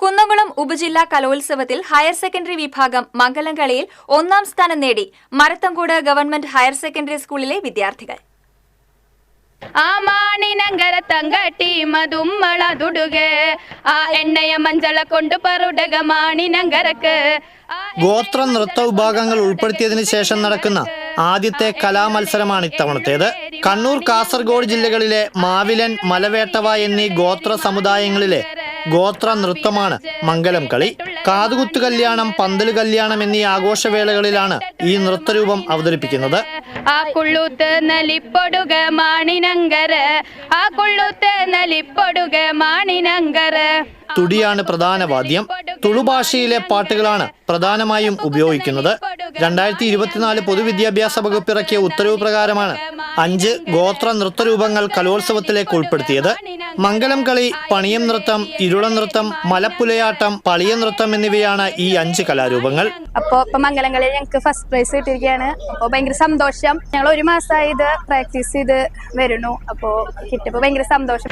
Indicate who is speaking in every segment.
Speaker 1: കുന്നംകുളം ഉപജില്ലാ കലോത്സവത്തിൽ higher secondary വിഭാഗം മംഗലം കളിയിൽ ഒന്നാം സ്ഥാനം നേടി മരത്തങ്കോട് ഗവൺമെന്റ് ഹയർ സെക്കൻഡറി സ്കൂളിലെ വിദ്യാർത്ഥികൾ
Speaker 2: ಆ ಮಾಣಿನಂಗರ ತಂಗಟಿ ಮದುಮ್ಮಳ ದುಡುಗೆ ಆ ಎಣ್ಣೆಯ ಮಂಜಳ ಕೊಂಡು ಪರುಡಗ ಮಾಣಿನಂಗರಕ್ಕೆ ಆ
Speaker 3: ഗോത്ര നൃത്ത വിഭാഗങ്ങൾ ഉൾപ്പെടുത്തിയതിനു ശേഷം നടക്കുന്ന ആദ്യത്തെ കലാമത്സരമാണ് ഇത്തവണത്തേത് കണ്ണൂർ കാസർഗോഡ് ജില്ലകളിലെ മാവിലൻ മലവേട്ടവ എന്നീ ഗോത്ര സമുദായങ്ങളിലെ ഗോത്ര നൃത്തമാണ്. മംഗലം കളി കാതുകുത്തു കല്യാണം പന്തൽ കല്യാണം എന്നീ ആഘോഷവേളകളിലാണ് ഈ നൃത്തരൂപം അവതരിപ്പിക്കുന്നത്. തുടിയാണ് പ്രധാന വാദ്യം. തുളുഭാഷയിലെ പാട്ടുകളാണ് പ്രധാനമായും ഉപയോഗിക്കുന്നത്. രണ്ടായിരത്തി ഇരുപത്തിനാല് പൊതുവിദ്യാഭ്യാസ വകുപ്പ് ഇറക്കിയ ഉത്തരവ് പ്രകാരമാണ് അഞ്ച് ഗോത്ര നൃത്തരൂപങ്ങൾ കലോത്സവത്തിലേക്ക് ഉൾപ്പെടുത്തിയത്. മംഗലം കളി പണിയം നൃത്തം ഇരുള നൃത്തം മലപ്പുലയാട്ടം പളിയ നൃത്തം എന്നിവയാണ് ഈ അഞ്ച് കലാരൂപങ്ങൾ.
Speaker 4: അപ്പോ ഇപ്പൊ മംഗലം കളിയിൽ ഞങ്ങൾക്ക് ഫസ്റ്റ് പ്രൈസ് കിട്ടിയിരിക്കുകയാണ്. അപ്പോ ഭയങ്കര സന്തോഷം. ഞങ്ങൾ ഒരു മാസമായി ഇത് പ്രാക്ടീസ് ചെയ്ത് വരുന്നു. അപ്പോൾ കിട്ടിയപ്പോ ഭയങ്കര സന്തോഷം.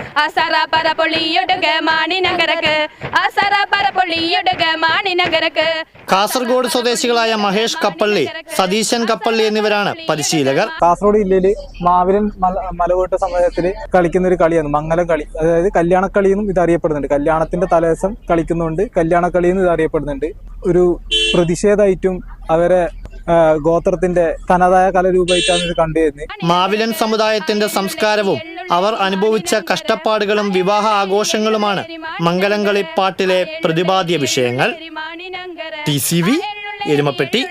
Speaker 3: കാസർഗോഡ് സ്വദേശികളായ മഹേഷ് കപ്പള്ളി സതീശൻ കപ്പള്ളി എന്നിവരാണ് പരിശീലകർ.
Speaker 5: കാസർഗോഡ് ജില്ലയിൽ മാവിലൻ മലവോട്ട് സമയത്തിൽ കളിക്കുന്ന ഒരു കളിയാണ് മംഗലം കളി. അതായത് കല്യാണക്കളി എന്നും ഇത് അറിയപ്പെടുന്നുണ്ട്. കല്യാണത്തിന്റെ തലേസം കളിക്കുന്നുണ്ട് കല്യാണക്കളി എന്നും ഇത് അറിയപ്പെടുന്നുണ്ട്. ഒരു പ്രതിഷേധമായിട്ടും അവരെ ഗോത്രത്തിന്റെ തനതായ കലരൂപമായിട്ടാണ് ഇത് കണ്ടുവരുന്നത്.
Speaker 3: മാവിലൻ സമുദായത്തിന്റെ സംസ്കാരവും അവർ അനുഭവിച്ച കഷ്ടപ്പാടുകളും വിവാഹ ആഘോഷങ്ങളുമാണ് മംഗലംകളി പാട്ടിലെ പ്രതിപാദ്യ വിഷയങ്ങൾ. T C V Erumapetty